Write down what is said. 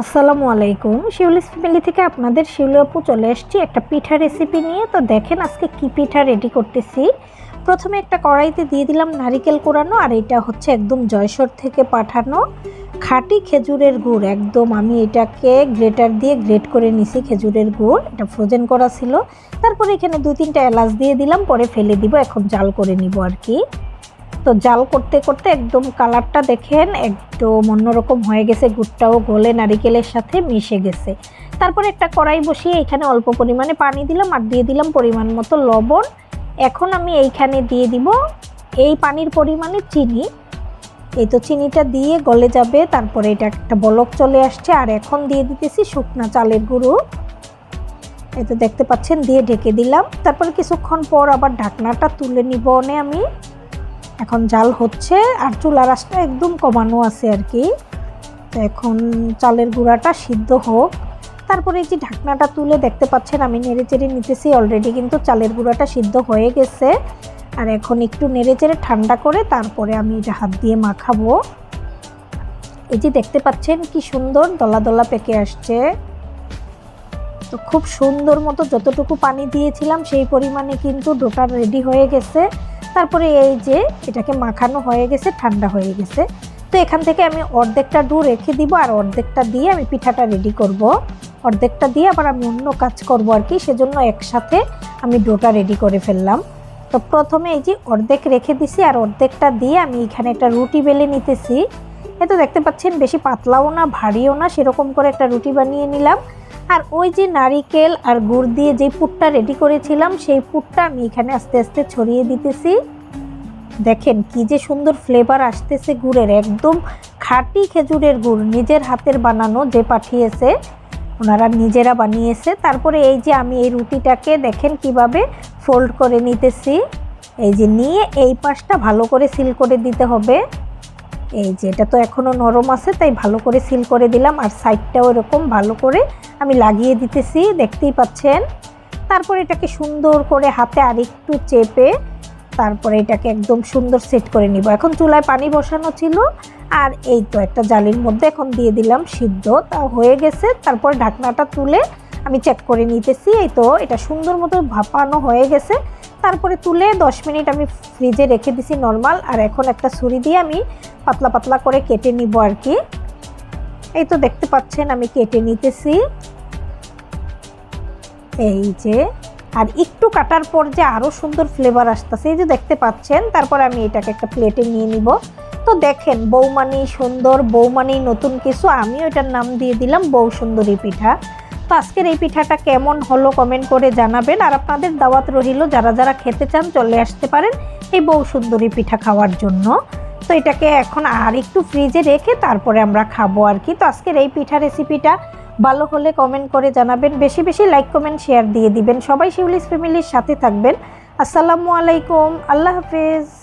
আসসালামু আলাইকুম। শিউলিস ফ্যামিলি থেকে আপনাদের শিউলি আপু চলে এসেছি একটা পিঠা রেসিপি নিয়ে। তো দেখেন আজকে কি পিঠা রেডি করতেছি। প্রথমে একটা কড়াইতে দিয়ে দিলাম নারিকেল কোরানো আর এটা হচ্ছে একদম জয়সর থেকে পাঠানো খাঁটি খেজুরের গুড়। একদম আমি এটাকে গ্রেটার দিয়ে গ্রেট করে নিছি খেজুরের গুড়। এটা ফ্রোজেন করা ছিল। তারপরে এখানে দুই তিনটা এলাচ দিয়ে দিলাম। পরে ফেলে দিব, এখন জাল করে নিব আর কি। তো জাল করতে করতে একদম কালারটা দেখেন একদম অন্যরকম হয়ে গেছে, গুড়টাও গলে নারিকেলের সাথে মিশে গেছে। তারপরে একটা কড়াই বসিয়ে এখানে অল্প পরিমাণে পানি দিলাম আর দিয়ে দিলাম পরিমাণ মতো লবণ। এখন আমি এইখানে দিয়ে দিব এই পানির পরিমাণে চিনি। এই তো চিনিটা দিয়ে গলে যাবে, তারপরে এটা একটা বলক চলে আসছে আর এখন দিয়ে দিতেছি শুকনা চালের গুঁড়ো। এই তো দেখতে পাচ্ছেন, দিয়ে ঢেকে দিলাম। তারপরে কিছুক্ষণ পর আবার ঢাকনাটা তুলে নিব নে আমি। এখন জাল হচ্ছে আর চুলা রাসটা একদম কমানো আছে আর কি। তো এখন চালের গুঁড়াটা সিদ্ধ হোক। তারপরে এই যে ঢাকনাটা তুলে দেখতে পাচ্ছেন, আমি নেড়ে চেড়ে নিতেছি অলরেডি কিন্তু চালের গুঁড়াটা সিদ্ধ হয়ে গেছে। আর এখন একটু নেড়ে চেড়ে ঠান্ডা করে তারপরে আমি এটা হাত দিয়ে মাখাবো। এই যে দেখতে পাচ্ছেন কি সুন্দর দলা দলা পেকে আসছে। তো খুব সুন্দর মতো যতটুকু পানি দিয়েছিলাম, সেই পরিমাণে কিন্তু ডোটা রেডি হয়ে গেছে। তারপরে এই যে এটাকে মাখানো হয়ে গেছে, ঠান্ডা হয়ে গেছে। তো এখান থেকে আমি অর্ধেকটা ডু রেখে দিব আর অর্ধেকটা দিয়ে আমি পিঠাটা রেডি করব। অর্ধেকটা দিয়ে আবার আমি অন্য কাজ করব আর কি, সেজন্য একসাথে আমি ডোটা রেডি করে ফেললাম। তো প্রথমে এই যে অর্ধেক রেখে দিছি আর অর্ধেকটা দিয়ে আমি এখানে একটা রুটি বেলে নিতেছি। এ তো দেখতে পাচ্ছেন, বেশি পাতলাও না, ভারীও না, সেরকম করে একটা রুটি বানিয়ে নিলাম। আর ওই যে নারিকেল আর গুড় দিয়ে যে পুরটা রেডি করেছিলাম, সেই পুরটা আমি এখানে আস্তে আস্তে ছড়িয়ে দিতেছি। দেখেন কি যে সুন্দর ফ্লেভার আসতেছে গুড়ের, একদম খাঁটি খেজুরের গুড়, নিজের হাতের বানানো যে পাঠিয়েছে, ওনারা নিজেরা বানিয়েছে। তারপরে এই যে আমি এই রুটিটাকে দেখেন কীভাবে ফোল্ড করে নিতেছি। এই যে নিয়ে এই পাশটা ভালো করে সিল করে দিতে হবে। এই যে এটা তো এখনও নরম আছে, তাই ভালো করে সিল করে দিলাম। আর সাইডটাও এরকম ভালো করে আমি লাগিয়ে দিতেছি, দেখতেই পাচ্ছেন। তারপরে এটাকে সুন্দর করে হাতে আরেকটু চেপে তারপরে এটাকে একদম সুন্দর সেট করে নিব। এখন চুলায় পানি বসানো ছিল আর এই তো একটা জালির মধ্যে এখন দিয়ে দিলাম সিদ্ধ। তা হয়ে গেছে, তারপর ঢাকনাটা তুলে আমি চেক করে নিতেছি। এই তো এটা সুন্দর মতো ভাপানো হয়ে গেছে। তারপরে তুলে 10 মিনিট আমি ফ্রিজে রেখে দিছি নর্মাল আর এখন একটা ছুরি দিয়ে আমি পাতলা পাতলা করে কেটে নিব আর কি। এই তো দেখতে পাচ্ছেন আমি কেটে নিতেছি। এই যে, আর একটু কাটার পর যে আরও সুন্দর ফ্লেভার আসতেছে, এই যে দেখতে পাচ্ছেন, তারপর আমি এটাকে একটা প্লেটে নিয়ে নিব। তো দেখেন, বৌমানি সুন্দর, বৌমানি নতুন কিছু, আমিও এটার নাম দিয়ে দিলাম বৌ সুন্দরী পিঠা। তো আজকের এই পিঠাটা কেমন হলো কমেন্ট করে জানাবেন, আর আপনাদের দাওয়াত রহিল যারা যারা খেতে চান, চলে আসতে পারেন এই বউ সুন্দরী পিঠা খাওয়ার জন্য। তো এটাকে এখন আর একটু ফ্রিজে রেখে তারপরে আমরা খাব আর কি। তো আজকের এই পিঠা রেসিপিটা ভালো হলে কমেন্ট করে জানাবেন। বেশি বেশি লাইক কমেন্ট শেয়ার দিয়ে দিবেন। সবাই শিউলিস ফ্যামিলির সাথে থাকবেন। আসসালামু আলাইকুম। আল্লাহ হাফেজ।